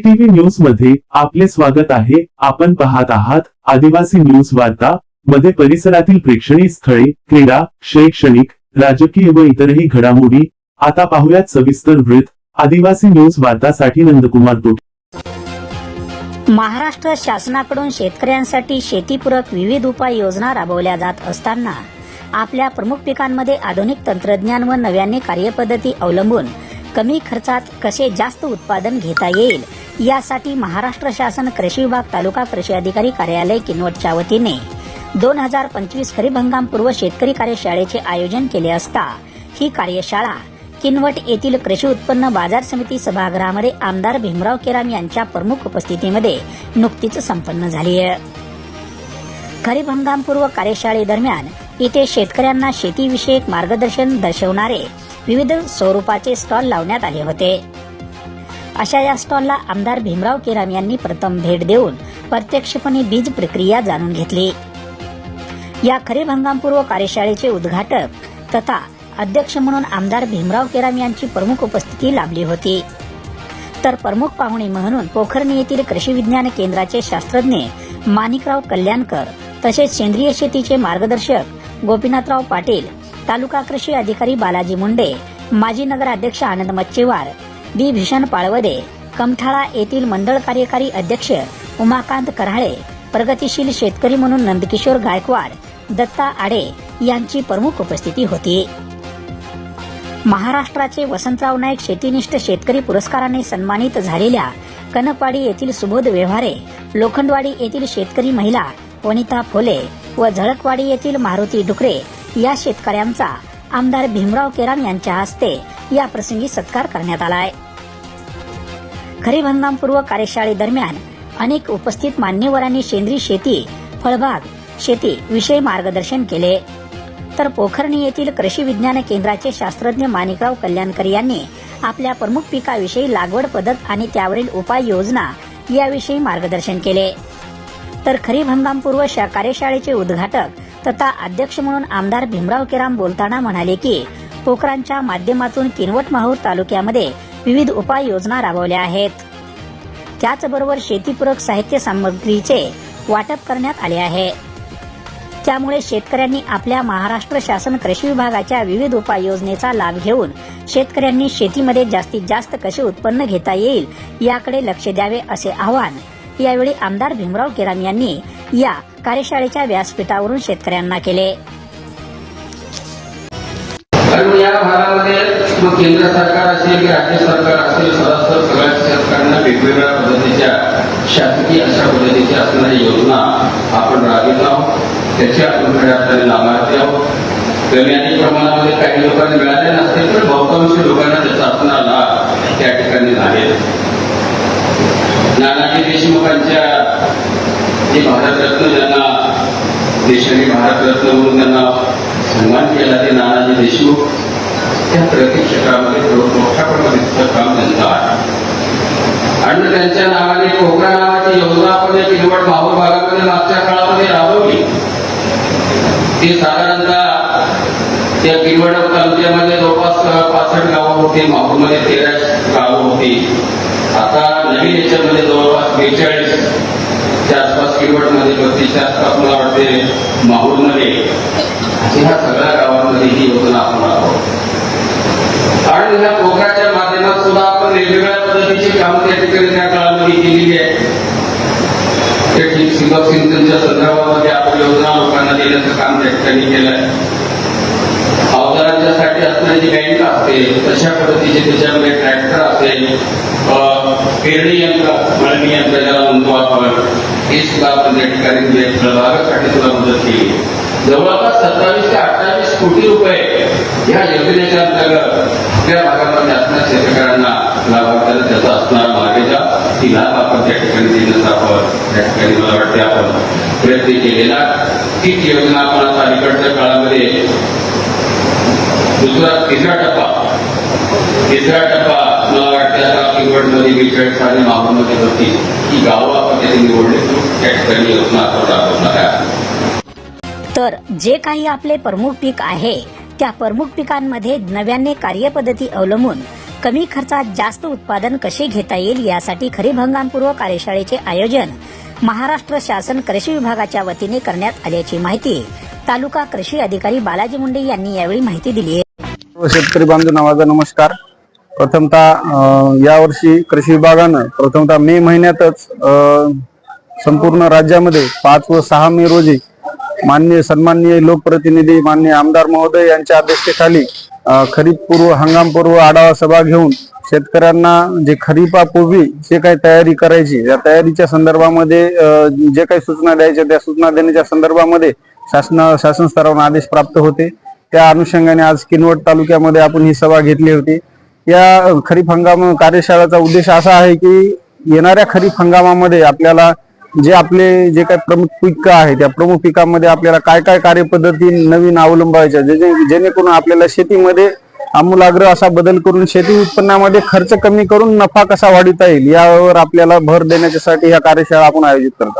केटीव्ही न्यूजमध्ये आपले स्वागत आहे. आपण पाहत आहात आदिवासी न्यूज वार्ता मध्ये परिसरातील प्रेक्षणीय स्थळे क्रीडा शैक्षणिक राजकीय व इतरही घडामोडी. आता पाहुयात सविस्तर वृत्त. आदिवासी न्यूज वार्तासाठी नंदकुमार तो महाराष्ट्र शासनाकडून शेतकऱ्यांसाठी शेतीपूरक विविध उपाय योजना राबवल्या जात असताना आपल्या प्रमुख पिकांमध्ये आधुनिक तंत्रज्ञान व नव्याने कार्यपद्धती अवलंबून कमी खर्चात कसे जास्त उत्पादन घेता येईल यासाठी महाराष्ट्र शासन कृषी विभाग तालुका कृषी अधिकारी कार्यालय किनवटच्या वतीने दोन हजार पंचवीस खरीप हंगामपूर्व शेतकरी कार्यशाळेचे आयोजन केले असता ही कार्यशाळा किनवट येथील कृषी उत्पन्न बाजार समिती सभागृहामध्ये आमदार भीमराव केराम यांच्या प्रमुख उपस्थितीमध्ये नुकतीच संपन्न झाली आहे. खरीप हंगामपूर्व कार्यशाळेदरम्यान इथे शेतकऱ्यांना शेतीविषयक मार्गदर्शन दर्शवणारे विविध स्वरूपाचे स्टॉल लावण्यात आले होते. अशा या स्टॉलला आमदार भीमराव केराम यांनी प्रथम भेट देऊन प्रत्यक्षपणे बीज प्रक्रिया जाणून घेतली. या खरीप हंगामपूर्व कार्यशाळेचे उद्घाटक तथा अध्यक्ष म्हणून आमदार भीमराव केराम यांची प्रमुख उपस्थिती लाभली होती. तर प्रमुख पाहुणे म्हणून पोखर्णी येथील कृषी विज्ञान केंद्राचे शास्त्रज्ञ माणिकराव कल्याणकर तसेच सेंद्रिय शेतीचे मार्गदर्शक गोपीनाथराव पाटील तालुका कृषी अधिकारी बालाजी मुंडे माजी नगराध्यक्ष आनंद मच्छेवार बी भीषण पाळवदे कमठाळा येथील मंडळ कार्यकारी अध्यक्ष उमाकांत कराळे प्रगतीशील शेतकरी म्हणून नंदकिशोर गायकवाड दत्ता आडे यांची प्रमुख उपस्थिती होती. महाराष्ट्राचे वसंतराव नाईक शेतीनिष्ठ शेतकरी पुरस्काराने सन्मानित झालेल्या कनकवाडी येथील सुबोध व्यवहारे लोखंडवाडी येथील शेतकरी महिला वनिता फोले व झळकवाडी येथील मारुती डुकरे या शेतकऱ्यांचा आमदार भीमराव केराम यांच्या हस्ते या प्रसंगी सत्कार करण्यात आलाय. खरीप हंगामपूर्व कार्यशाळेदरम्यान अनेक उपस्थित मान्यवरांनी सेंद्रिय शेती फळबाग शेती विषयी मार्गदर्शन केले. तर पोखरणी येथील कृषी विज्ञान केंद्राचे शास्त्रज्ञ माणिकराव कल्याणकर यांनी आपल्या प्रमुख पिकाविषयी लागवड पद्धत आणि त्यावरील उपाययोजना याविषयी मार्गदर्शन केले. तर खरीप हंगामपूर्व शा कार्यशाळेचे उद्घाटक तथा अध्यक्ष म्हणून आमदार भीमराव केराम बोलताना म्हणाले की पोखरांच्या माध्यमातून किनवट माहूर तालुक्यामध्ये विविध उपाययोजना राबवल्या आहेत. त्याचबरोबर शेतीपूरक साहित्य सामग्रीचे वाटप करण्यात आले आहे. त्यामुळे शेतकऱ्यांनी आपल्या महाराष्ट्र शासन कृषी विभागाच्या विविध उपाययोजनेचा लाभ घेऊन शेतकऱ्यांनी शेतीमध्ये जास्तीत जास्त कसे उत्पन्न घेता येईल याकडे लक्ष द्यावे असे आवाहन यावेळी आमदार भीमराव केराम यांनी या कार्यशाळेच्या व्यासपीठावरून शेतकऱ्यांना केले. या भागामध्ये मग केंद्र सरकार असेल की राज्य सरकार असेल सरासर सगळ्या सरकारनं वेगवेगळ्या पद्धतीच्या शासकीय अशा पद्धतीच्या असणाऱ्या योजना आपण राबवित आहोत. त्याची आपण खऱ्या अर्थाने लाभार्थी आहोत. कमी अधिक प्रमाणामध्ये काही लोकांना मिळाले नसते तर बहुतांश लोकांना त्याचा असणारा लाभ त्या ठिकाणी झाले नानाजी देशमुखांच्या जे भारतरत्न ज्यांना देशाने भारतरत्न म्हणून त्यांना सन्मान केला ते नानाजी देशमुख. त्या प्रगती क्षेत्रामध्ये लोक मोठ्या प्रमाणात काम त्यांचं आहे. आणि त्यांच्या नावाने कोकणा नावाची योजना आपण या किनवट भाऊ भागामध्ये मागच्या काळामध्ये राबवली. ती साधारणतः त्या किनवट तालुक्यामध्ये जवळपास पासष्ट गावं होती माहूरमध्ये तेरा गावं होती. आता नवीन याच्यामध्ये जवळपास बेचाळीस च्या आसपास किनवटमध्ये बत्तीसच्या आसपास मला वाटते माहूरमध्ये. अशा ह्या सगळ्या गावांमध्ये ही योजना आपण राबवतो आणि ह्या पोखराच्या माध्यमात सुद्धा आपण वेगवेगळ्या पद्धतीची कामं त्या ठिकाणी त्या काळामध्ये केलेली आहे ते ठीक ठिबक सिंचनच्या संदर्भामध्ये आपण योजना लोकांना देण्याचं काम त्या ठिकाणी आहे अवजारांच्यासाठी असणारी जी बँक असते तशा पद्धतीचे त्याच्यामध्ये ट्रॅक्टर असेल पेरणी यंत्र मळणी यंत्र ज्याला म्हणतो आपण हे सुद्धा आपण त्या ठिकाणी म्हणजे फळबागासाठी सुद्धा मदत केली. जवळपास सत्तावीस ते अठ्ठावीस कोटी रुपये या योजनेच्या अंतर्गत आपल्या भागामध्ये असणाऱ्या शेतकऱ्यांना लाभार्थ्यांना त्याचा असणारा मार्गजा ती लाभ आपण त्या ठिकाणी देण्याचा आपण त्या ठिकाणी मला वाटते आपण प्रयत्न केलेला तीच योजना आपण आता अलीकडच्या काळामध्ये दुसरा तिसरा टप्पा तिसरा टप्पा मला वाटतं आता किनवटमध्ये बेचाळीस आणि माहूरमध्ये होती ही गावं आपण त्याची निवडली त्या ठिकाणी योजना आपण राबवणार आहे तर जे काही आपले प्रमुख पीक आहे त्या प्रमुख पिकांमध्ये नव्याने कार्यपद्धती अवलंबून कमी खर्चात जास्त उत्पादन कसे घेता येईल यासाठी खरीप हंगामपूर्व कार्यशाळेचे आयोजन महाराष्ट्र शासन कृषी विभागाच्या वतीने करण्यात आल्याची माहिती तालुका कृषी अधिकारी बालाजी मुंडे यांनी यावेळी माहिती दिली आहे. शेतकरी बांधव नावाचा नमस्कार. प्रथमतः यावर्षी कृषी विभागानं प्रथमतः मे महिन्यातच संपूर्ण राज्यामध्ये पाच व सहा मे रोजी माननीय सन्माननीय लोकप्रतिनिधी माननीय आमदार महोदय यांच्या अध्यक्षतेखाली खरीप पूर्व हंगाम पूर्व आढावा सभा घेऊन शेतकऱ्यांना जे खरीपापूर्वी जे काही तयारी करायची त्या तयारीच्या संदर्भामध्ये जे काही सूचना द्यायच्या त्या सूचना देण्याच्या संदर्भामध्ये शासन शासन स्तरावर आदेश प्राप्त होते. त्या अनुषंगाने आज किनवट तालुक्यामध्ये आपण ही सभा घेतली होती. या खरीप हंगाम कार्यशाळेचा उद्देश असा आहे की येणाऱ्या खरीप हंगामामध्ये आपल्याला जे आपले जे काही प्रमुख पिकं आहे त्या प्रमुख पिकांमध्ये आपल्याला काय काय कार्यपद्धती नवीन अवलंबायच्या जे- जेणेकरून आपल्याला शेतीमध्ये आमूलाग्र असा बदल करून शेती उत्पन्नामध्ये खर्च कमी करून नफा कसा वाढवता येईल यावर आपल्याला भर देण्याच्यासाठी ह्या कार्यशाळा आपण आयोजित करतो